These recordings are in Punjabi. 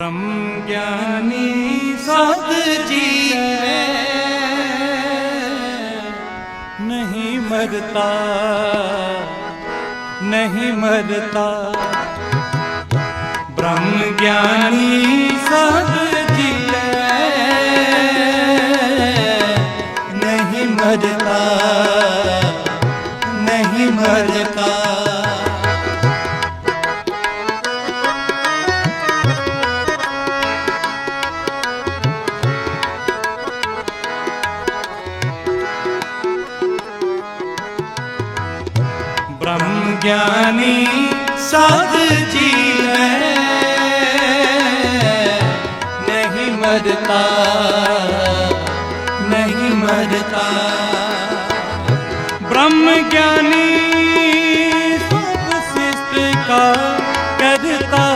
ਬ੍ਰਹਮ ਗਿਆਨੀ ਸਤ ਜੀਵੇ। ਨਹੀਂ ਮਰਤਾ ਨਹੀਂ ਮਰਤਾ। ਬ੍ਰਹਮ ਗਿਆਨੀ ਸਤ ਜੀਵੇ। ਨਹੀਂ ਮਰਤਾ ਨਹੀਂ ਮਰਤਾ। ਗਿਆਨੀ ਸਾਧ ਜੀ ਹੈ ਨਹੀਂ ਮਰਤਾ ਨਹੀਂ ਮਰਤਾ ਬ੍ਰਹਮ ਗਿਆਨੀ ਸਭ ਸਿਸ਼ਟ ਕਾ ਕਰਤਾ।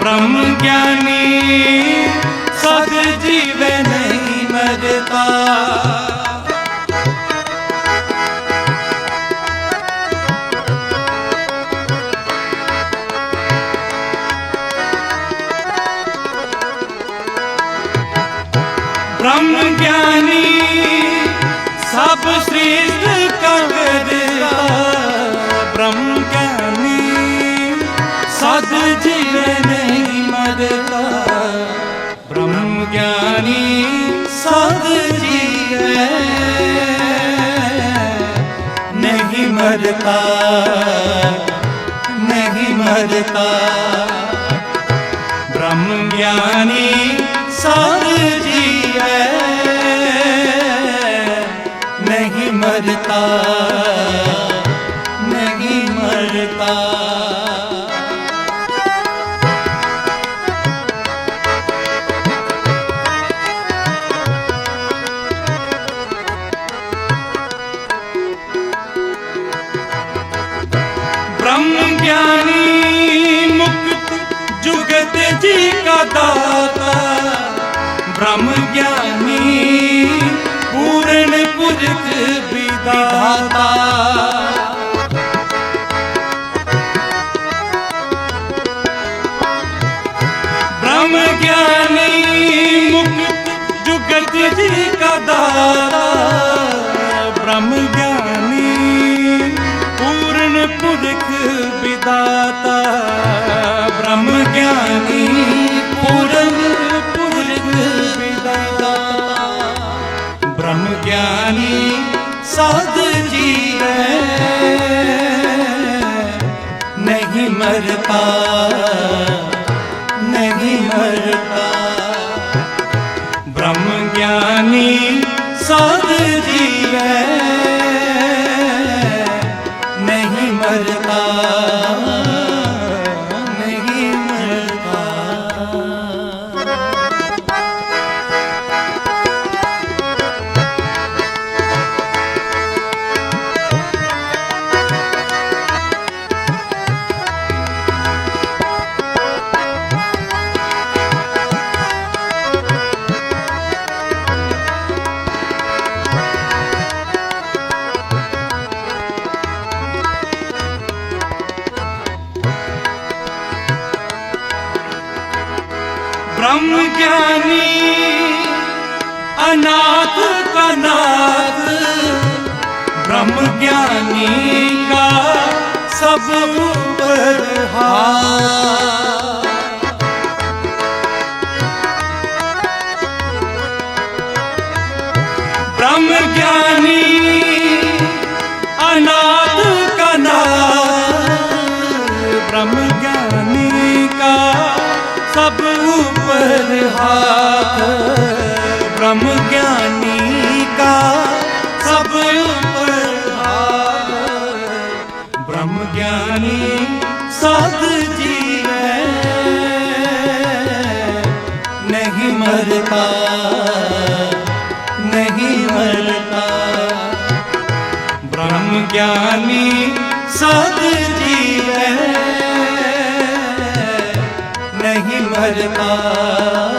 ਬ੍ਰਹਮ ਗਿਆਨੀ ਸਦ ਜੀਵੇ ਨਹੀਂ ਮਰਤਾ ਜਿਵੇ ਨਹੀਂ ਮਰਦਾ ਬ੍ਰਹਮ ਗਿਆਨੀ ਸਦ ਜੀਵੇ ਨਹੀਂ ਮਰਦਾ ਨਹੀਂ ਮਰਦਾ ਬ੍ਰਹਮ ਗਿਆਨੀ ਸਦ ਜੀਵੇ ਨਹੀਂ ਮਰਦਾ ज्ञानी पूर्ण पुरख विधाता। ब्रह्म ज्ञानी मुक्त जुगत जी का दाता। ब्रह्म ज्ञानी पूर्ण पुरख विदाता ब्रह्म ज्ञानी पूर्ण पुरख ਗਿਆਨੀ ਸਾਧ ਜੀਵੇ। ਨਹੀਂ ਮਰਤਾ ਨਹੀਂ ਮਰਤਾ ਬ੍ਰਹਮ ਗਿਆਨੀ ਸਾਧ ब्रह्म ज्ञानी अनाथ का नाथ ब्रह्म ज्ञानी का सब ऊपर ਉਪਰ ਹਾਥ ਬ੍ਰਹਮ ਗਿਆਨੀ ਕਾ ਸਭ ਉਪਰ ਹਾਥ ਬ੍ਰਹਮ ਗਿਆਨੀ ਸਾਧ ਜੀ ਹੈ ਨਹੀਂ ਮਰਤਾ ਨਹੀਂ ਮਰਤਾ ਬ੍ਰਹਮ ਗਿਆਨੀ ਸਾਧ ਕਰਮਾ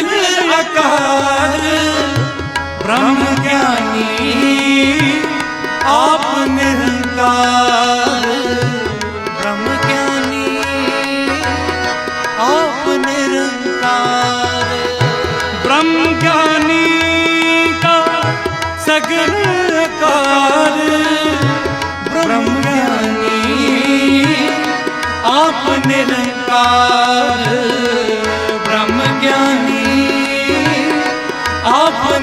ਜਗਤ ਆਕਾਰ ਬ੍ਰਹਮ ਗਿਆਨੀ ਆਪ ਨਿਰੰਕਾਰ ਬ੍ਰਹਮ ਗਿਆਨੀ ਆਪ ਨਿਰੰਕਾਰ ਬ੍ਰਹਮ ਗਿਆਨੀ ਕਾ ਬ੍ਰਹਮ ਗਿਆਨੀ ਆਪ ਨਿਰੰਕਾਰ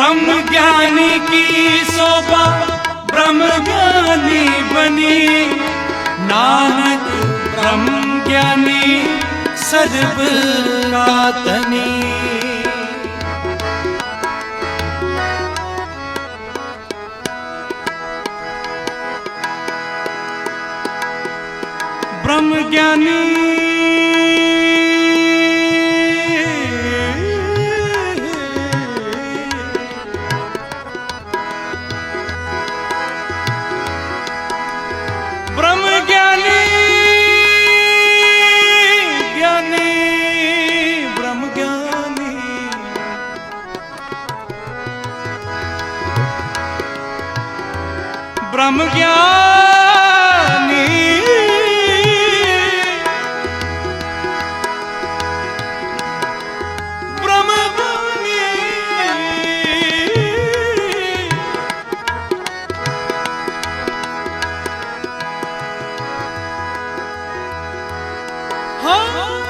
ब्रह्म ज्ञानी की शोभा ब्रह्म ज्ञानी बनी नानक ब्रह्म ज्ञानी सर्व का तनी ब्रह्म ज्ञानी ਬ੍ਰਹਮ ਗਿਆਨੀ। ਬ੍ਰਹਮ ਗਿਆਨੀ। ਹਾਂ।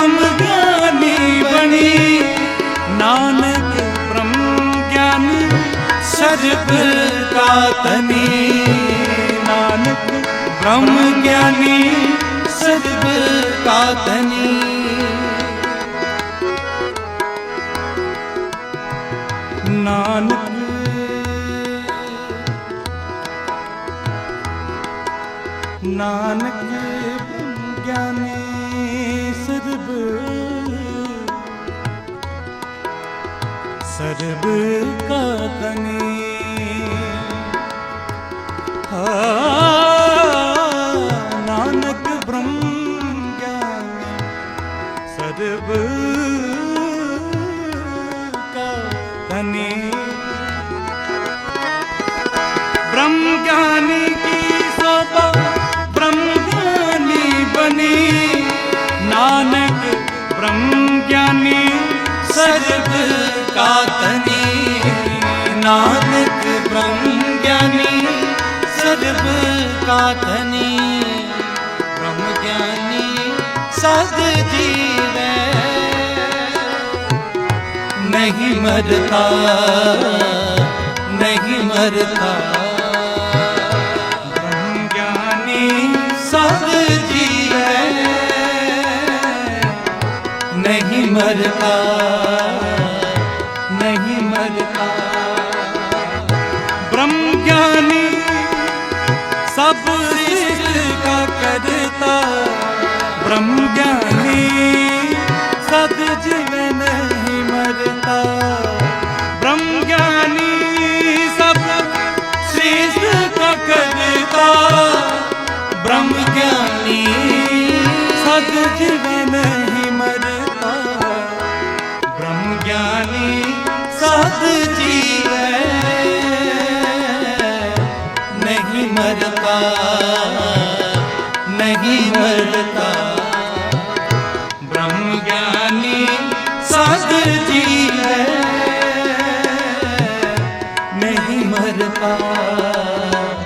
ਬ੍ਰਹਮ ਗਿਆਨੀ ਬਣੀ ਨਾਨਕ ਬ੍ਰਹਮ ਗਿਆਨੀ ਸਰਬ ਕਾ ਤਨੀ ਨਾਨਕ ਬ੍ਰਹਮ ਗਿਆਨੀ ਸਰਬ ਕਾ ਤਨੀ सब का धनी नानक ब्रह्म ज्ञान सर्व का धनी ब्रह्म ज्ञानी की शोभा ब्रह्म ज्ञानी बने नानक ब्रह्म ज्ञानी सर्व का धनी ਨਾਨਕ ਬ੍ਰਹਮ ਗਿਆਨੀ, ਸਰਬ ਕਾ ਧਨੀ ਬ੍ਰਹਮ ਗਿਆਨੀ, ਸਦ ਜੀਵੇ। ਨਹੀਂ ਮਰਦਾ ਨਹੀਂ ਮਰਦਾ ਬ੍ਰਹਮ ਗਿਆਨੀ, ਸਦ ਜੀਵੇ। ਨਹੀਂ ਮਰਦਾ ਜਗਤਾ ਬ੍ਰਹਮ ਗਿਆਨੀ, ਸਦ ਜਿਵੇਂ ਨਹੀਂ ਮਰਤਾ। ਬ੍ਰਹਮ ਗਿਆਨੀ ਸਭ ਸ੍ਰਿਸ਼ਟ ਕਾ ਕਰਤਾ ਬ੍ਰਹਮ ਗਿਆਨੀ, ਸਦ ਜਿਵੇਂ ਨਹੀਂ ਮਰਤਾ। ਬ੍ਰਹਮ ਗਿਆਨੀ, ਸਦ ਜੀਵੇ ਨਹੀਂ ਮਰਤਾ। ਨਹੀਂ ਮਰਤਾ